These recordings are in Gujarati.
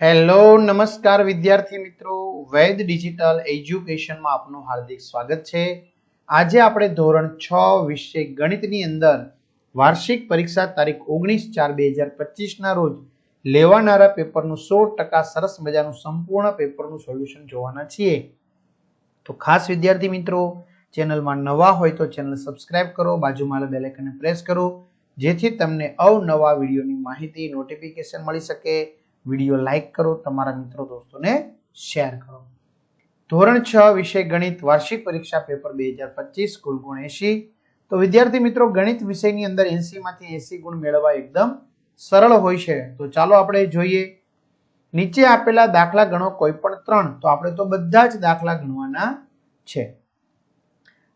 હેલો નમસ્કાર વિદ્યાર્થી મિત્રો. વૈદ ડિજિટલ એજ્યુકેશનમાં આપનું હાર્દિક સ્વાગત છે. આજે આપણે ધોરણ છ વિષય ગણિતની અંદર વાર્ષિક પરીક્ષા તારીખ ઓગણીસ ચાર બે હજાર પચીસના રોજ લેવાનારા પેપરનું સો ટકા સરસ મજાનું સંપૂર્ણ પેપરનું સોલ્યુશન જોવાના છીએ. તો ખાસ વિદ્યાર્થી મિત્રો, ચેનલમાં નવા હોય તો ચેનલ સબસ્ક્રાઇબ કરો, બાજુમાં બેલ આઇકનને પ્રેસ કરો, જેથી તમને અવનવા વિડીયોની માહિતી, નોટિફિકેશન મળી શકે. વીડિયો લાઈક કરો, તમારા મિત્રો દોસ્તોને શેર કરો. ધોરણ છ વિષય ગણિત વાર્ષિક પરીક્ષા પેપર બે હજાર પચીસ, કુલ ગુણ એસી તો વિદ્યાર્થી મિત્રો, ગણિત વિષયની અંદર એસી માંથી એસી ગુણ મેળવવા એકદમ સરળ હોય છે. તો ચાલો આપણે જોઈએ. નીચે આપેલા દાખલા ગણો કોઈ પણ ત્રણ. તો આપણે તો બધા જ દાખલા ગણવાના છે.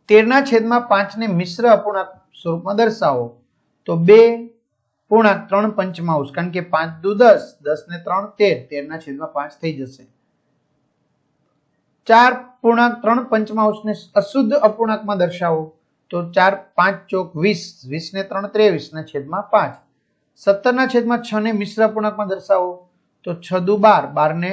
તેરના છેદમાં પાંચને મિશ્ર અપૂર્ણાંક સ્વરૂપમાં દર્શાવો. તો બે પૂર્ણાંક ત્રણ પંચમાંશ કારણ કે પાંચ દુ દસ દસ ને ત્રણ તેર તેર ના છેદમાં પાંચ થઈ જશે. ચાર પૂર્ણાંક ત્રણ પંચમાંશ ને અશુદ્ધ અપૂર્ણાંકમાં દર્શાવો, તો ચાર પાંચ ચોક વીસ વીસ ને ત્રણ ત્રેવીસ ના છેદમાં પાંચ. સત્તર ના છેદમાં છ ને મિશ્ર અપૂર્ણાંકમાં દર્શાવો, તો છ દુ બાર બાર ને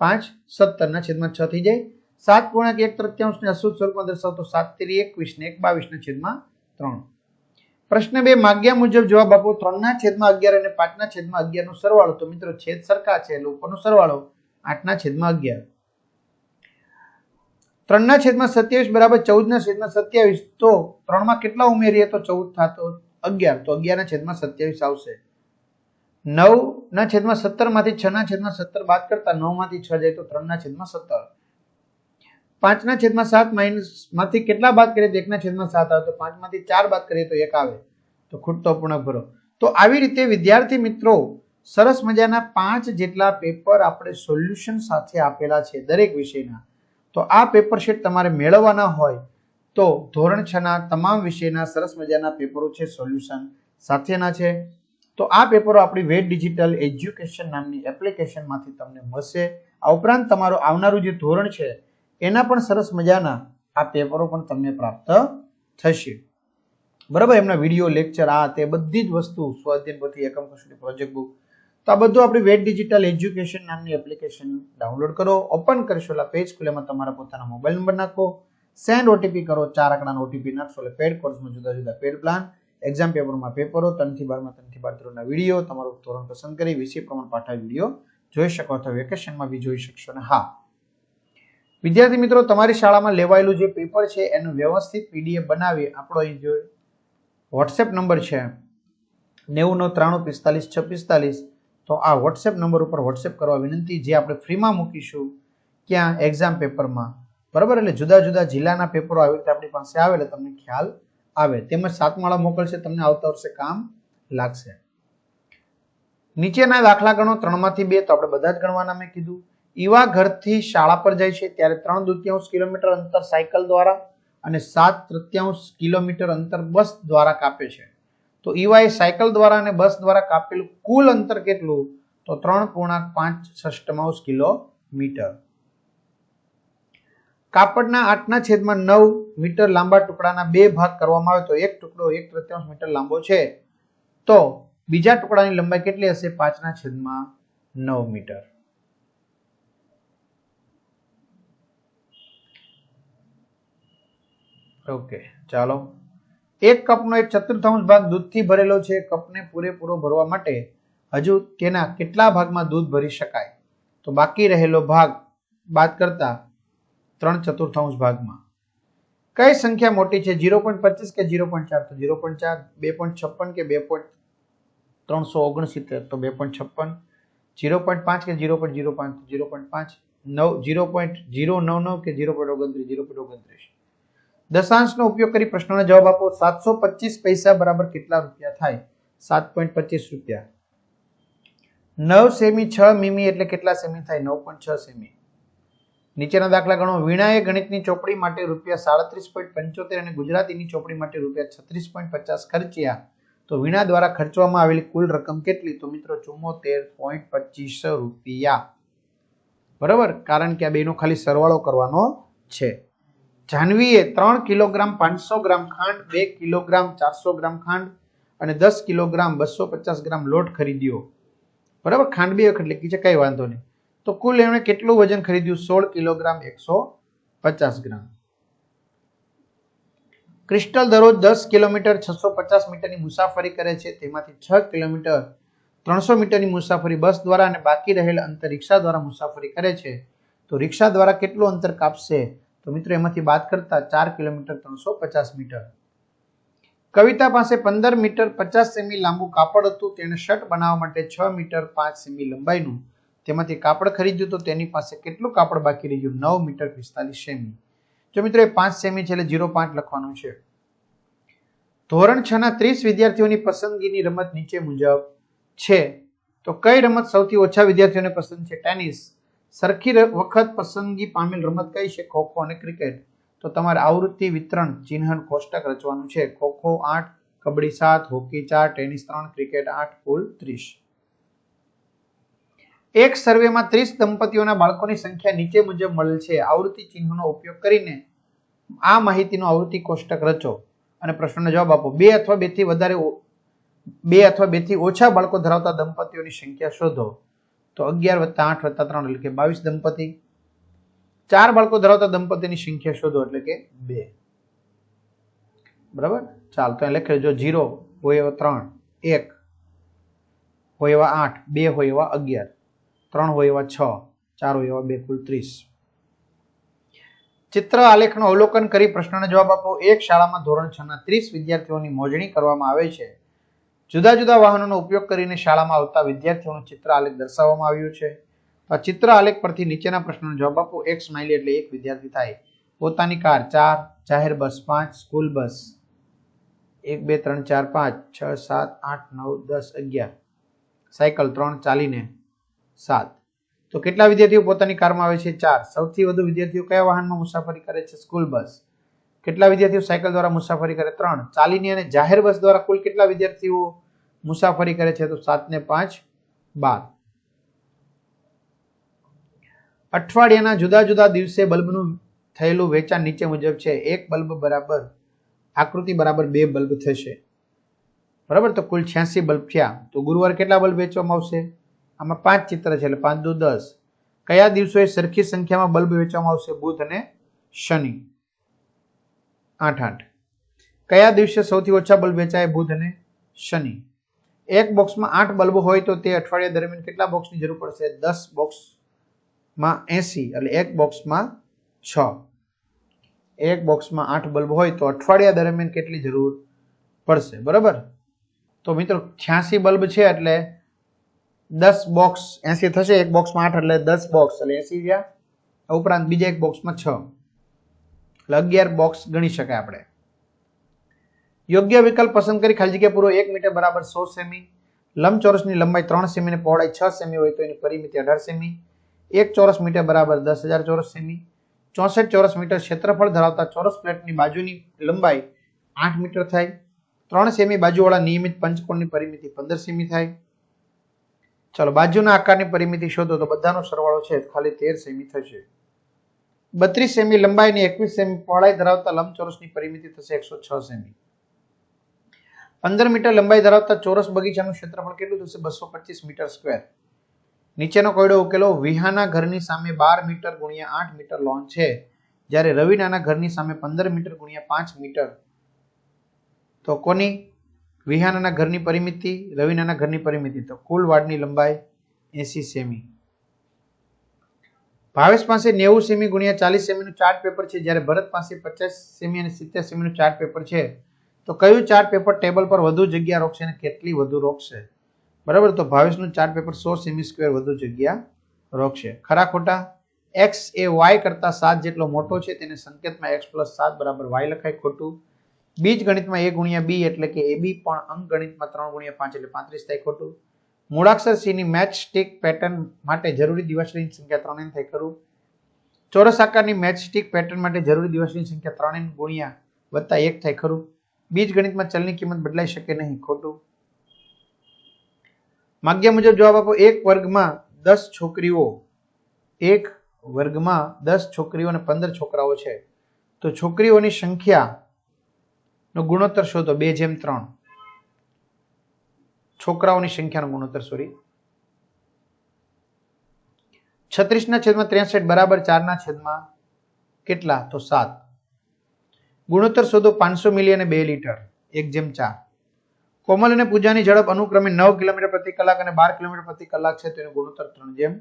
પાંચ, સત્તર ના છેદમાં છ થઈ જાય. સાત પૂર્ણાંક એક તૃત્યાંશ ને અશુદ્ધ સ્વરૂપમાં દર્શાવો, તો સાત તેરી એકવીસ ને એક બાવીસ ના છેદમાં ત્રણ. પ્રશ્ન બે, માગ્યા મુજબ જવાબ આપો. ત્રણના છેદમાં અગિયાર અને પાંચના છેદમાં અગિયાર નો સરવાળો. તો મિત્રો, છેદ સરખા છે એટલે ઉપરનો સરવાળો આઠના છેદમાં અગિયાર. ત્રણના છેદમાં સત્યાવીસ બરાબર ચૌદના છેદમાં સત્યાવીસ. તો ત્રણમાં કેટલા ઉમેરીએ તો ચૌદ થતો અગિયાર. તો અગિયારના છેદમાં સત્યાવીસ આવશે. નવ ના છેદમાં સત્તરમાંથી છ ના છેદમાં સત્તર બાદ કરતા નવમાંથી છ જાય તો ત્રણના છેદમાં સત્તર. પાંચના છેદમાં સાત માઇનસમાંથી કેટલા બાદ કરીએ તો એકના છેદમાં સાત આવે? તો પાંચમાંથી ચાર બાદ કરીએ તો એક આવે. તો ખૂટતો પૂર્ણ ભરો. તો આવી રીતે વિદ્યાર્થી મિત્રો, સરસ મજાના પાંચ જેટલા પેપર આપણે સોલ્યુશન સાથે આપેલા છે દરેક વિષયના. તો આ પેપર શીટ તમારે મેળવવાના હોય તો ધોરણ છ ના તમામ વિષયના સરસ મજાના પેપરો છે સોલ્યુશન સાથેના છે. તો આ પેપરો આપણી વેટ ડિજિટલ એજ્યુકેશન નામની એપ્લિકેશનમાંથી તમને મળશે. આ ઉપરાંત તમારું આવનારું જે ધોરણ છે એના પણ સરસ મજાના આ પેપરો પણ તમને પ્રાપ્ત થશે. બરાબર? એમના વીડિયો, લેક્ચર, આ તે બધી જ વસ્તુ સ્વાધ્યન પરથી એકમ કસોટી પ્રોજેક્ટ બુક તો આ બધું આપણી વેટ ડિજિટલ એજ્યુકેશન નામની એપ્લિકેશન ડાઉનલોડ કરો. ઓપન કરશો એટલે પેજ ખુલેમાં તમારા પોતાના મોબાઈલ નંબર નાખો. સેન્ડ ઓટીપી કરો. ચાર આંકડાનો ઓટીપી નાખશો એટલે પેડ કોર્સમાં જુદા જુદા પેડ પ્લાન એક્ઝામ પેપરમાં પેપરો ત્રણથી બારમાં, ત્રણથી બાર ધોરણના વીડિયો, તમારું ધોરણ પસંદ કરી વિષય પ્રમાણ પાઠા વીડિયો જોઈ શકો અથવા વેકેશનમાં બી જોઈ શકશો. અને હા વિદ્યાર્થી મિત્રો, તમારી શાળામાં લેવાયેલું જે પેપર છે, એનું વ્યવસ્થિત પીડીએફ બનાવી આપણો અહીં જો વોટ્સએપ નંબર છે નેવું નવ ત્રાણું, પિસ્તાલીસ છ પિસ્તાલીસ તો આ વોટ્સએપ નંબર ઉપર વોટ્સએપ કરવા વિનંતી, જે આપણે ફ્રીમાં મૂકીશું ક્યાં એક્ઝામ પેપરમાં બરાબર? એટલે જુદા જુદા જિલ્લાના પેપરો આવી રીતે આપણી પાસે આવે એટલે તમને ખ્યાલ આવે. તેમજ સાતમાળા મોકલશે, તમને આવતા વર્ષે કામ લાગશે. નીચેના દાખલા ગણો, ત્રણમાંથી બે, તો આપણે બધા જ ગણવાના મેં કીધું. ઈવા ઘરથી શાળા પર જાય છે ત્યારે ત્રણ દુત્યાંશ કિલોમીટર અંતર સાયકલ દ્વારા અને સાત તૃત્યાંશ કિલોમીટર અંતર બસ દ્વારા કાપે છે. તો ઈવાએ સાયકલ દ્વારા અને બસ દ્વારા કાપેલું કુલ અંતર કેટલું? તો ત્રણ પૂર્ણાંક પાંચ ષષ્ટમાંશ કિલોમીટર. કાપડના આઠના છેદમાં નવ મીટર લાંબા ટુકડાના બે ભાગ કરવામાં આવે તો એક ટુકડો એક તૃત્યાંશ મીટર લાંબો છે. તો બીજા ટુકડાની લંબાઈ કેટલી હશે? પાંચના છેદમાં નવ મીટર. ઓકે ચાલો. એક કપનો એક ચતુર્થાંશ ભાગ દૂધથી ભરેલો છે. કપને પૂરેપૂરો ભરવા માટે હજુ તેના કેટલા ભાગમાં દૂધ ભરી શકાય? તો બાકી રહેલો ભાગ બાદ કરતા ત્રણ ચતુર્થાંશ ભાગમાં. કઈ સંખ્યા મોટી છે? જીરો પોઈન્ટ પચીસ કે જીરો પોઈન્ટ ચાર? તો જીરો પોઈન્ટ ચાર, બે પોઈન્ટ છપ્પન કે બે પોઈન્ટ ત્રણસો ઓગણસિત્તેર? તો બે પોઈન્ટ છપ્પન. જીરો પોઈન્ટ પાંચ કે જીરો પોઈન્ટ જીરો પાંચ? જીરો પોઈન્ટ પાંચ. નવ જીરો પોઈન્ટ જીરો નવ નવ કે જીરો પોઈન્ટ ઓગણત્રીસ? જીરો પોઈન્ટ ઓગણત્રીસ. દશાંશનો ઉપયોગ કરી પ્રશ્નનો જવાબ આપો. સાતસો પચીસ પૈસા બરાબર કેટલા રૂપિયા થાય? સાત પોઈન્ટ પચીસ રૂપિયા. નવ સેમી છ મીમી એટલે કેટલા સેમી થાય? નવ પોઈન્ટ છ સેમી. નીચેના દાખલા ગણો. વીણાએ ગણિતની ચોપડી માટે રૂપિયા સાડત્રીસ પોઈન્ટ પંચોતેર અને ગુજરાતીની ચોપડી માટે રૂપિયા છત્રીસ પોઈન્ટ પચાસ ખર્ચ્યા. તો વીણા દ્વારા ખર્ચવામાં આવેલી કુલ રકમ કેટલી? તો મિત્રો ચુમ્મોતેર પોઈન્ટ પચીસ રૂપિયા. બરાબર? કારણ કે આ બેનો ખાલી સરવાળો કરવાનો છે. જાહ્નવીએ ત્રણ કિલોગ્રામ પાંચસો ગ્રામ ખાંડ, બે કિલોગ્રામ ચારસો ગ્રામ ખાંડ અને દસ કિલોગ્રામ બસો પચાસ ગ્રામ લોટ ખરીદ્યો. બરાબર? ખાંડ બે વખત લખી છે, કઈ વાંધો નહીં. તો કુલ એમણે કેટલું વજન ખરીદ્યું? સોળ કિલોગ્રામ એકસો પચાસ ગ્રામ. ક્રિસ્ટલ દરરોજ દસ કિલોમીટર છસો પચાસ મીટરની મુસાફરી કરે છે. તેમાંથી છ કિલોમીટર ત્રણસો મીટરની મુસાફરી બસ દ્વારા અને બાકી રહેલ અંતર રિક્ષા દ્વારા મુસાફરી કરે છે. તો રિક્ષા દ્વારા કેટલું અંતર કાપશે? તો મિત્રો, એમાંથી બાદ કરતા ચાર કિલોમીટર ત્રણસો પચાસ મીટર. કવિતા પાસે પંદર મીટર પચાસ સેમી લાંબુ કાપડ હતું. તેણે શર્ટ બનાવવા માટે છ મીટર પાંચ સેમી લંબાઈનું તેમાંથી કાપડ ખરીદ્યું તો તેની પાસે કેટલું કાપડ બાકી રહ્યું? નવ મીટર પિસ્તાલીસ સેમી. જો મિત્રો, એ પાંચ સેમી છે એટલે જીરો પાંચ લખવાનું છે. ધોરણ છ ના ત્રીસ વિદ્યાર્થીઓની પસંદગીની રમત નીચે મુજબ છે. તો કઈ રમત સૌથી ઓછા વિદ્યાર્થીઓને પસંદ છે? ટેનિસ સરખી વખત પસંદગી પામેલ રમત કઈ છે? ખોખો અને ક્રિકેટ. તો તમારે આવૃત્તિ વિતરણ ચિહ્ન કોષ્ટક રચવાનું છે. ખોખો આઠ, કબડ્ડી સાત, હોકી ચાર, ટેનિસ ત્રણ, ક્રિકેટ આઠ, કુલ ત્રીસ. એક સર્વેમાં ત્રીસ દંપતીઓના બાળકોની સંખ્યા નીચે મુજબ મળેલ છે. આવૃત્તિ ચિહ્નનો ઉપયોગ કરીને આ માહિતીનો આવૃત્તિ કોષ્ટક રચો અને પ્રશ્નનો જવાબ આપો. બે અથવા બેથી વધારે બે અથવા બેથી ઓછા બાળકો ધરાવતા દંપતીઓની સંખ્યા શોધો. તો અગિયાર વત્તા આઠ વત્તા ત્રણ એટલે કે બાવીસ દંપતી. ચાર બાળકો ધરાવતા દંપતીની સંખ્યા શોધો એટલે કે બે. બરાબર? ચાલ, તો લખે જો જીરો હોય એવા ત્રણ, એક હોય એવા આઠ, બે હોય એવા અગિયાર, ત્રણ હોય એવા છ, ચાર હોય એવા બે, કુલ ત્રીસ. ચિત્ર આલેખનું અવલોકન કરી પ્રશ્નનો જવાબ આપો. એક શાળામાં ધોરણ છ ના ત્રીસ વિદ્યાર્થીઓની મોજણી કરવામાં આવે છે. જુદા જુદા વાહનોનો ઉપયોગ કરીને શાળામાં આવતા વિદ્યાર્થીઓનું ચિત્ર આલેખ દર્શાવવામાં આવ્યું છે. આ ચિત્ર આલેખ પરથી નીચેના પ્રશ્નનો જવાબ આપો. એક સ્માઇલી એટલે એક વિદ્યાર્થી થાય. પોતાની કાર, ચાર, જાહેર બસ, પાંચ, સ્કૂલ બસ. એક, બે, ત્રણ, ચાર, પાંચ, છ, સાત, આઠ, નવ, દસ, અગિયાર. સાયકલ ત્રણ, ચાલીને સાત. તો કેટલા વિદ્યાર્થીઓ પોતાની કારમાં આવે છે? ચાર. સૌથી વધુ વિદ્યાર્થીઓ કયા વાહનમાં મુસાફરી કરે છે? School bus. કેટલા વિદ્યાર્થીઓ સાયકલ દ્વારા મુસાફરી કરે? ત્રણ. ચાલીની અને જાહેર બસ દ્વારા કુલ કેટલા વિદ્યાર્થીઓ મુસાફરી કરે છે? તો સાત ને પાંચ, બાર. અઠવાડિયાના જુદા જુદા દિવસે બલ્બનું થયેલું વેચાણ નીચે મુજબ છે. એક બલ્બ બરાબર, આકૃતિ બરાબર બે બલ્બ થશે. બરાબર? તો કુલ છ્યાસી બલ્બ થયા. તો ગુરુવાર કેટલા બલ્બ વેચવામાં આવશે? આમાં પાંચ ચિત્ર છે, એટલે પાંચ દુ દસ. કયા દિવસોએ સરખી સંખ્યામાં બલ્બ વેચવામાં આવશે? બુધ અને શનિ. આઠ આઠ. કયા દિવસે સૌથી ઓછા બલ્બ વેચાય બુધ અને શનિ? એક બોક્સમાં આઠ બલ્બ હોય તો તે અઠવાડિયા દરમિયાન કેટલા બોક્સની જરૂર પડશે? દસ બોક્સમાં એસી એટલે એક બોક્સમાં છ. એક બોક્સમાં આઠ બલ્બ હોય તો અઠવાડિયા દરમિયાન કેટલી જરૂર પડશે? બરાબર? તો મિત્રો, છ્યાસી બલ્બ છે એટલે દસ બોક્સ એસી થશે. એક બોક્સમાં આઠ એટલે દસ બોક્સ. એટલે એસી ગયા ઉપરાંત બીજા એક બોક્સમાં છ. એટલે અગિયાર બોક્સ ગણી શકાય આપણે. યોગ્ય વિકલ્પ પસંદ કરી ખાલી જગ્યા પૂરો એક મીટર બરાબર સો સેમી. લંબચોરસની લંબાઈ ત્રણ સેમી અને પહોળાઈ છ સેમી હોય તો એની પરિમિતિ અઢાર સેમી. એક ચોરસ મીટર બરાબર દસ હજાર ચોરસ સેમી. ચોસઠ ચોરસ મીટર ક્ષેત્રફળ ધરાવતા ચોરસ પ્લેટની બાજુની લંબાઈ આઠ મીટર થાય. ત્રણ સેમી બાજુવાળા નિયમિત પંચકોણની પરિમિતિ પંદર સેમી થાય. ચાલો, બાજુના આકારની પરિમિતિ શોધો તો બધાનો સરવાળો છે ખાલી તેર સેમી થશે. બત્રીસ સેમી લંબાઈ અને એકવીસ સેમી પહોળાઈ ધરાવતા લંબચોરસની પરિમિતિ થશે એકસો છ સેમી. પંદર મીટર લંબાઈ ધરાવતા ચોરસ બગીચાનું ક્ષેત્રફળ કેટલું થશે? બસો પચીસ મીટર સ્ક્વેર. નીચેનો કોયડો ઉકેલો. વિહાના ઘરની સામે બાર મીટર ગુણ્યા આઠ મીટર લોન છે. જ્યારે રવિનાના ઘરની સામે પંદર મીટર ગુણ્યા પાંચ મીટર. તો કોની? વિહાનાના ઘરની પરિમિતિ, રવિનાના ઘરની પરિમિતિ. તો કુલ વાડની લંબાઈ એસી સેમી. ભાવેશ પાસે નેવું સેમી ગુણ્યા ચાલીસ સેમીનું ચાર્ટ પેપર છે. જ્યારે ભરત પાસે પચાસ સેમી અને સિત્તેર સેમીનું ચાર્ટ પેપર છે. તો કયું ચાર્ટ પેપર ટેબલ પર વધુ જગ્યા રોકશે અને કેટલી વધુ રોકશે? બરાબર? તો ભાવેશનું ચાર્ટ પેપર સો સેમી સ્ક્વેર વધુ જગ્યા રોકશે. ખરા ખોટા? એક્સ એ વાય કરતા સાત જેટલો મોટો છે. તેને સંકેતમાં એક્સ પ્લસ સાત બરાબર વાય લખાય ખોટું. બીજ ગણિતમાં એ ગુણ્યા બી એટલે કે એ બી પણ અંક ગણિતમાં ત્રણ ગુણ્યા પાંચ એટલે પાંત્રીસ થાય ખોટું. મૂળાક્ષર સીની મેચ સ્ટીક પેટર્ન માટે જરૂરી દિવસની સંખ્યા ત્રણ થાય ખરું? ચોરસ આકારની મેચ સ્ટિક પેટર્ન માટે જરૂરી દિવસની સંખ્યા ત્રણ ગુણ્યા વત્તા એક થાય ખરું? બીજ ગણિતમાં ચલની કિંમત બદલાઈ શકે નહીં, ખોટું? માગ્યા મુજબ જવાબ આપો, એક વર્ગમાં દસ છોકરીઓ, એક વર્ગમાં દસ છોકરીઓ અને પંદર છોકરાઓ છે. તો છોકરીઓની સંખ્યા નો ગુણોત્તર શોધો, બે જેમ ત્રણ. છોકરાઓની સંખ્યાનો ગુણોત્તર સોરી છત્રીસના છેદમાં ત્રેસઠ, બરાબર ચારના છેદમાં કેટલા? તો સાત. ગુણોત્તર શોધો પાંચસો મિલી અને બે લીટર, એક જેમ ચાર. કોમલ અને પૂજાની ઝડપ અનુક્રમે નવ કિલોમીટર પ્રતિ કલાક અને બાર કિલોમીટર પ્રતિ કલાક છે, તેનું ગુણોત્તર ત્રણ જેમ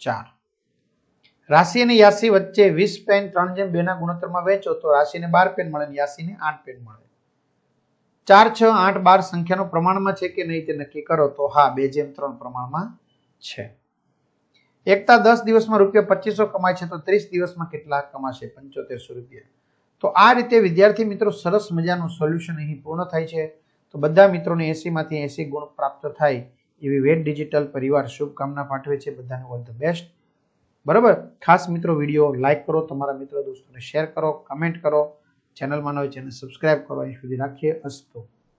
ચાર. રાશિ અને યાસી વચ્ચે વીસ પેન ત્રણ જેમ બે ના ગુણોત્તરમાં વેચો તો રાશિને બાર પેન મળે અને યાસીને આઠ પેન મળે. ચાર, છ, આઠ, બાર સંખ્યાનો પ્રમાણમાં છે કે નહીં તે નક્કી કરો તો હા, બે જેમ ત્રણ પ્રમાણમાં છે. એકતા દસ દિવસમાં રૂપિયા પચીસો કમાય છે તો ત્રીસ દિવસમાં કેટલા કમાશે? પંચોતેરસો રૂપિયા. તો આ રીતે વિદ્યાર્થી મિત્રો સરસ મજાનું સોલ્યુશન અહીં પૂર્ણ થાય છે. તો બધા મિત્રોને એસીમાંથી એસી ગુણ પ્રાપ્ત થાય એવી વેટ ડિજિટલ પરિવાર શુભકામના પાઠવે છે. બધાને ઓલ ધ બેસ્ટ બરાબર? ખાસ મિત્રો વીડિયો લાઈક કરો, તમારા મિત્રો દોસ્તોને શેર કરો કમેન્ટ કરો. ચેનલમાં નવી ચેનલ સબસ્ક્રાઇબ કરો અહીં સુધી રાખીએ. અસ્તુ.